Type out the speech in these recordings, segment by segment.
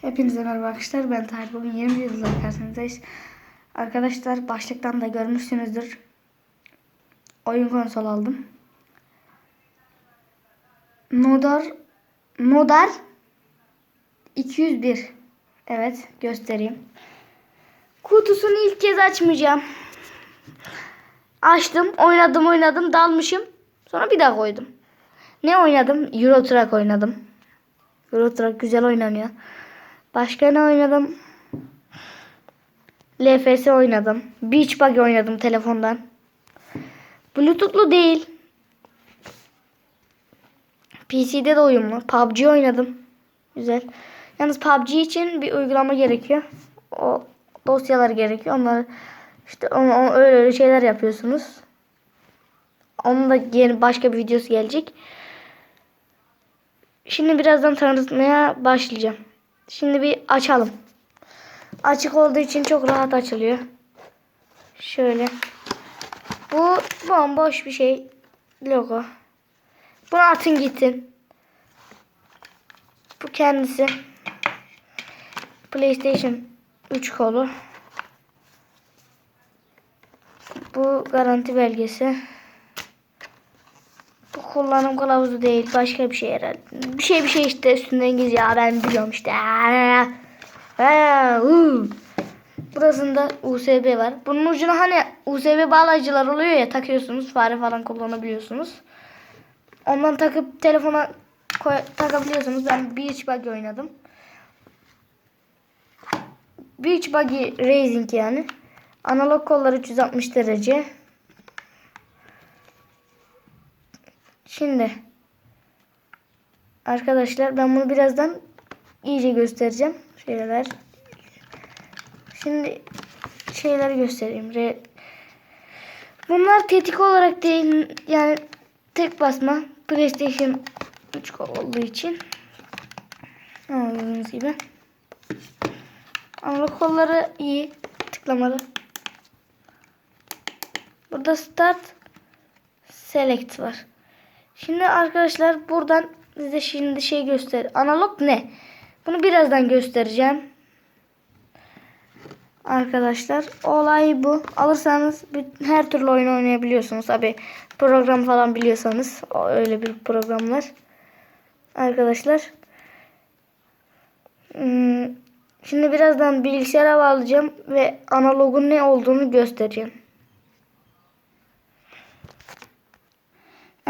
Hepinize merhaba arkadaşlar. Ben Tahir. Bugün yeni bir videoda karşınızdayız. Arkadaşlar başlıktan da görmüşsünüzdür. Oyun konsol aldım. Nodar Nodar 201. Evet göstereyim. Kutusunu ilk kez açmayacağım. Açtım, oynadım, oynadım, dalmışım. Sonra bir daha koydum. Ne oynadım? Euro Truck oynadım. Euro Truck güzel oynanıyor. Başka ne oynadım? LFS oynadım. Beach Buggy oynadım telefondan. Bluetooth'lu değil. PC'de de uyumlu. PUBG oynadım. Güzel. Yalnız PUBG için bir uygulama gerekiyor. O dosyalar gerekiyor. Onları işte o, o- öyle öyle şeyler yapıyorsunuz. Onun da yeni başka bir videosu gelecek. Şimdi birazdan tanıtmaya başlayacağım. Şimdi bir açalım. Açık olduğu için çok rahat açılıyor. Şöyle. Bu bomboş bir şey. Logo. Bunu atın gitsin. Bu kendisi. PlayStation 3 kolu. Bu garanti belgesi. Kullanım kılavuzu değil. Başka bir şey herhalde. Bir şey bir şey işte üstünden İngilizce. Ya ben biliyorum işte. Burasında USB var. Bunun ucuna hani USB bağlayıcılar oluyor ya takıyorsunuz. Fare falan kullanabiliyorsunuz. Ondan takıp telefona koy, takabiliyorsunuz. Ben Beach Buggy oynadım. Beach Buggy Racing yani. Analog kollar 360 derece. Şimdi arkadaşlar ben bunu birazdan iyice göstereceğim. Şeyler. Şimdi şeyleri göstereyim. Re- Bunlar tetik olarak değil yani tek basma PlayStation 3 kol olduğu için gördüğünüz gibi. Analog kolları iyi. Tıklamalı. Burada start select var. Şimdi arkadaşlar buradan size şimdi şey göster. Analog ne? Bunu birazdan göstereceğim. Arkadaşlar olay bu. Alırsanız her türlü oyun oynayabiliyorsunuz. Tabi program falan biliyorsanız öyle bir programlar. Arkadaşlar. Hmm, Şimdi birazdan bilgisayara bağlayacağım ve analogun ne olduğunu göstereceğim.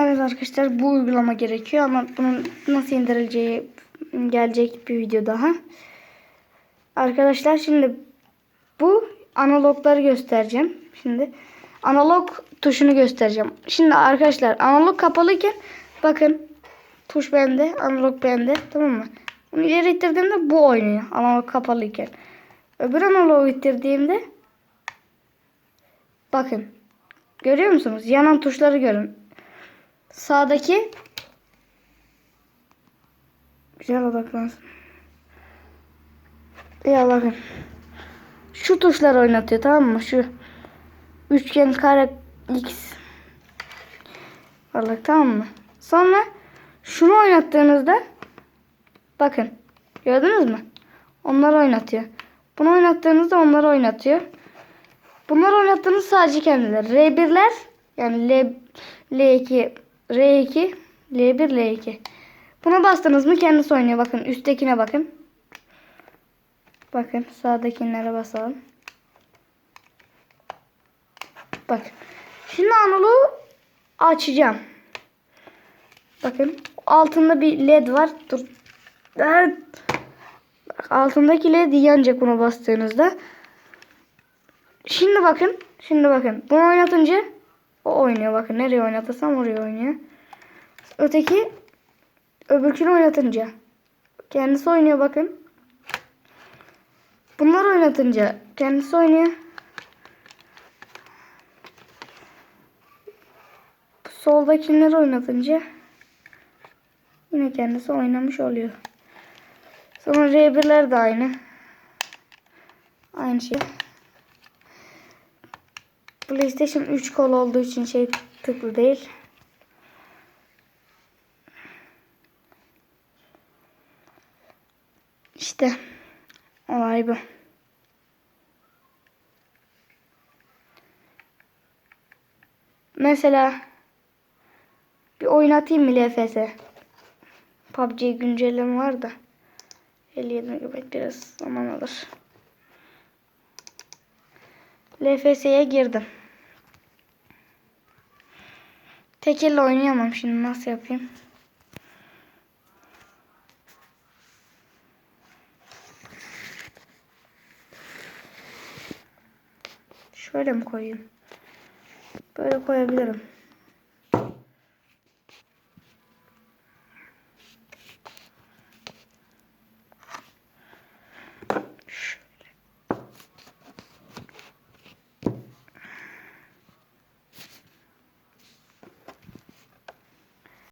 Evet arkadaşlar bu uygulama gerekiyor ama bunun nasıl indirileceği gelecek bir video daha. Arkadaşlar şimdi bu analogları göstereceğim. Şimdi analog tuşunu göstereceğim. Şimdi arkadaşlar analog kapalıyken bakın tuş bende, analog bende tamam mı? Bunu ileri ittirdiğimde bu oynuyor analog kapalıyken. Öbür analogu ittirdiğimde bakın görüyor musunuz? Yanan tuşları görün. Sağdaki güzel odaklansın. Ya bakın. Şu tuşlar oynatıyor tamam mı? Şu üçgen kare x varlık tamam mı? Sonra şunu oynattığınızda bakın gördünüz mü? Onları oynatıyor. Bunu oynattığınızda onları oynatıyor. Bunları oynattığınız sadece kendileri. R1'ler yani L, L2, R2, L1, L2. Buna bastınız mı kendisi oynuyor. Bakın üsttekine bakın. Bakın sağdakilere basalım. Bakın. Şimdi analogu açacağım. Bakın altında bir led var. Dur. Bak, altındaki led yanacak buna bastığınızda. Şimdi bakın. Şimdi bakın. Bunu oynatınca o oynuyor. Bakın nereye oynatırsam oraya oynuyor. Öteki öbürkünü oynatınca kendisi oynuyor bakın. Bunlar oynatınca kendisi oynuyor. Soldakileri oynatınca yine kendisi oynamış oluyor. Sonra R1'ler de aynı. Aynı şey. PlayStation 3 kol olduğu için şey tıklı değil. İşte Olay bu. Mesela bir oynatayım mı LFS? PUBG güncelleme var da. 57 MB biraz zaman alır. LFS'ye girdim. Tek elle oynayamam şimdi nasıl yapayım? Şöyle mi koyayım? Böyle koyabilirim.